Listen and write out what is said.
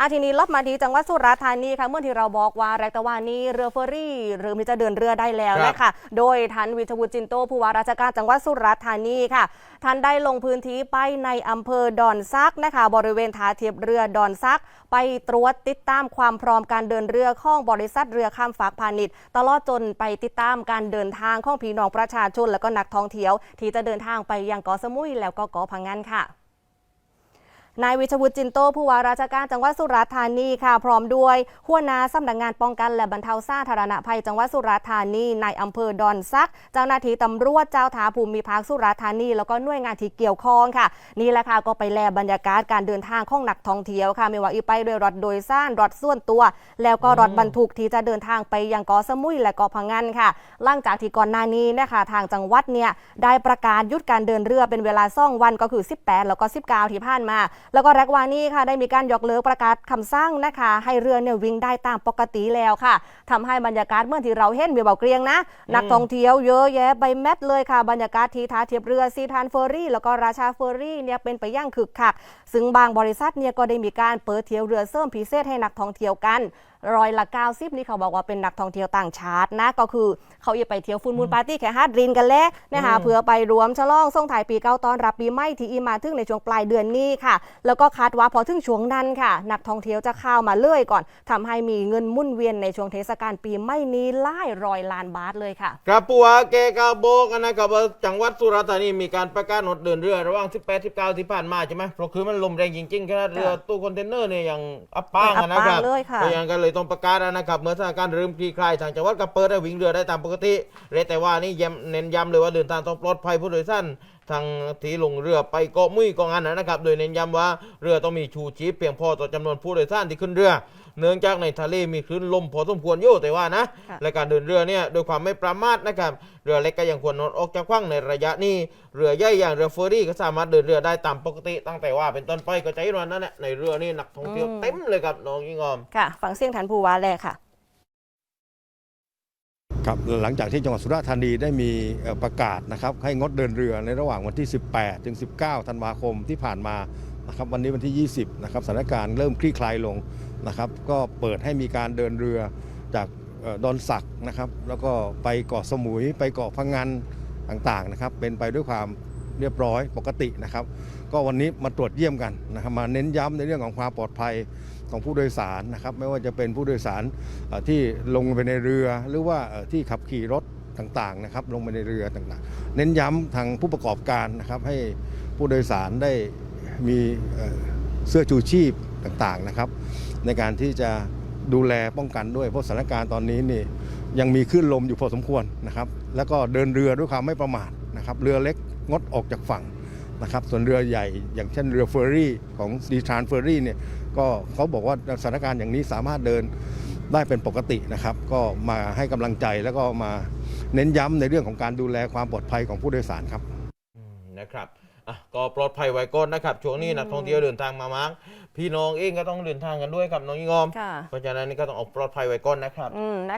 อาทีนี้ลบมาที่จังหวัดสุราษฎร์ธานีค่ะเมื่อที่เราบอกว่าแรกตะวันนี้เรือเฟอร์รี่เริ่มที่จะเดินเรือได้แล้วครับนะคะโดยทันวิทยวุฒิจินโตผู้ว่าราชการจังหวัดสุราษฎร์ธานีค่ะท่านได้ลงพื้นที่ไปในอำเภอดอนซักนะคะ บริเวณท่าเทียบเรือดอนซัก ไปตรวจติดตามความพร้อมการเดินเรือของบริษัทเรือข้ามฝากพาณิชย์ ตลอดจนไปติดตามการเดินทางของพี่น้องประชาชนและก็นักท่องเที่ยว ที่จะเดินทางไปยังเกาะสมุยแล้วก็เกาะพังงานค่ะ นายวิชวุฒิจินโตผู้ว่าราชการจังหวัดสุราษฎร์ธานีค่ะ พร้อมด้วยหัวหน้าสำนักงานป้องกันและบรรเทาสาธารณภัยจังหวัดสุราษฎร์ธานีนายอำเภอดอนซัก เจ้าหน้าที่ตำรวจเจ้าทาภูมิภาคสุราษฎร์ธานี แล้วก็หน่วยงานที่เกี่ยวข้องค่ะ นี่แหละค่ะก็ไปแลบรรยากาศการเดินทางของนักท่องเที่ยวค่ะไม่ว่าอีไปด้วยรถโดยสารรถส่วนตัว แล้วก็รถบรรทุกที่จะเดินทางไปยังเกาะสมุยและเกาะพังงานค่ะหลังจากที่ก่อนหน้านี้นะคะทางจังหวัดเนี่ยได้ประกาศหยุดการเดินเรือเป็นเวลาซ่องวันก็คือ 18 แล้วก็ 19 ที่ผ่านมาแล้วก็แรกวานี้ค่ะได้มีการยกเลิกประกาศคำสั่งนะคะ ให้เรือเนี่ยวิ่งได้ตามปกติแล้วค่ะทำให้บรรยากาศเมื่อที่เราเห็นมีเบาเกรียงนะ นักท่องเที่ยวเยอะแยะใบแมทเลยค่ะ บรรยากาศที่ท่าเทียบเรือซีทานเฟอร์รี่แล้วก็ราชาเฟอร์รี่เนี่ยเป็นไปอย่างคึกคัก ซึ่งบางบริษัทเนี่ยก็ได้มีการเปิดเที่ยวเรือเสริมพิเศษให้นักท่องเที่ยวกัน ร้อยละ 90 นี่เขาบอกว่าเป็นนักท่องเที่ยวต่างชาตินะ ก็คือเขาจะไปเที่ยวฟุนมูลปาร์ตี้แค่ฮาร์ดรินกันแล้วนะคะเพื่อไปรวมฉลองส่งถ่ายปีเก่าตอนรับปีใหม่ที่อีมาถึงในช่วงปลายเดือนนี้ค่ะ แล้วก็คาดว่าพอถึงช่วงนั้นค่ะ นักท่องเที่ยวจะเข้ามาเลื่อยก่อนทำให้มีเงินหมุ่นเวียนในช่วงเทศกาลปีใหม่นี้หลายร้อยล้านบาทเลยค่ะครับปัวเกกาโบกนะครับว่าจังหวัดสุราษฎร์ธานีมีการประกาศงดเดินเรือระหว่าง 18 19 ที่ผ่านมาใช่ไหมเพราะคือมันลมแรงจริงๆขนาดเรือตู้คอนเทนเนอร์เนี่ยยังอับปางอะนะครับอับปางเลยค่ะก็ยังก็เลยต้องประกาศนะครับ เมื่อสถานการณ์เริ่มคลี่คลายทางจังหวัดก็เปิดให้วิ่งเรือได้ตามปกติเรแต่ว่านี่ย้ำเน้นย้ำเลยว่าเดินทางต้องปลอดภัยผู้โดยสาร ทางที่ลงเรือไปเกาะมุ้ยเกาะอันนะครับ โดยเน้นย้ำว่าเรือต้องมีชูชีพเพียงพอต่อจำนวนผู้โดยสารที่ขึ้นเรือ เนื่องจากในทะเลมีคลื่นลมพอสมควรอยู่แต่ว่านะค่ะและการเดินเรือเนี่ยโดยความไม่ประมาทนะครับ เรือเล็กก็ยังควรงดออกจากฝั่งในระยะนี้ เรือใหญ่อย่างเรือเฟอร์รี่ก็สามารถเดินเรือได้ตามปกติ ตั้งแต่ว่าเป็นต้นไปก็ใจร้อนนั่นแหละในเรือนี่นักท่องเที่ยวเต็มเลยครับน้องยิ่งออมค่ะ ฟังเสียงท่านผู้ว่าแลค่ะ ครับหลังจากที่จังหวัดสุราษฎร์ธานีได้มีประกาศนะครับให้งดเดินเรือในระหว่างวันที่ 18 ถึง 19 ธันวาคมที่ผ่านมานะครับวันนี้วันที่ 20 นะครับสถานการณ์เริ่มคลี่คลายลงนะครับ ก็เปิดให้มีการเดินเรือจากดอนสักนะครับ แล้วก็ไปเกาะสมุยไปเกาะพังงานต่างๆนะครับ เป็นไปด้วยความ เรียบร้อยปกตินะครับ ก็วันนี้มาตรวจเยี่ยมกันนะครับ มาเน้นย้ำในเรื่องของความปลอดภัยของผู้โดยสารนะครับ ไม่ว่าจะเป็นผู้โดยสารที่ลงไปในเรือหรือว่าที่ขับขี่รถต่างๆนะครับ ลงไปในเรือต่างๆ เน้นย้ำทางผู้ประกอบการนะครับ ให้ผู้โดยสารได้มีเอ่อเสื้อชูชีพต่างๆนะครับ ในการที่จะดูแลป้องกันด้วยเพราะสถานการณ์ตอนนี้นี่ยังมีคลื่นลมอยู่พอสมควรนะครับ แล้วก็เดินเรือด้วยความไม่ประมาทนะครับ เรือเล็ก งดออกจากฝั่งนะครับส่วนเรือใหญ่อย่างเช่นเรือเฟอร์รี่ของดีทรานเฟอร์รี่เนี่ยก็เขาบอกว่าสถานการณ์อย่างนี้สามารถเดินได้เป็นปกตินะครับ ก็มาให้กำลังใจแล้วก็มาเน้นย้ำในเรื่องของการดูแลความปลอดภัยของผู้โดยสารครับอืมนะครับอะก็ปลอดภัยไว้ก่อนนะครับ ช่วงนี้นักท่องเที่ยวเดินทางมามั้งพี่น้องเองก็ต้องเดินทางกันด้วยครับน้องยิ่งออมค่ะเพราะฉะนั้นนี่ก็ต้องเอาปลอดภัยไว้ก่อนนะครับอืมนะคะ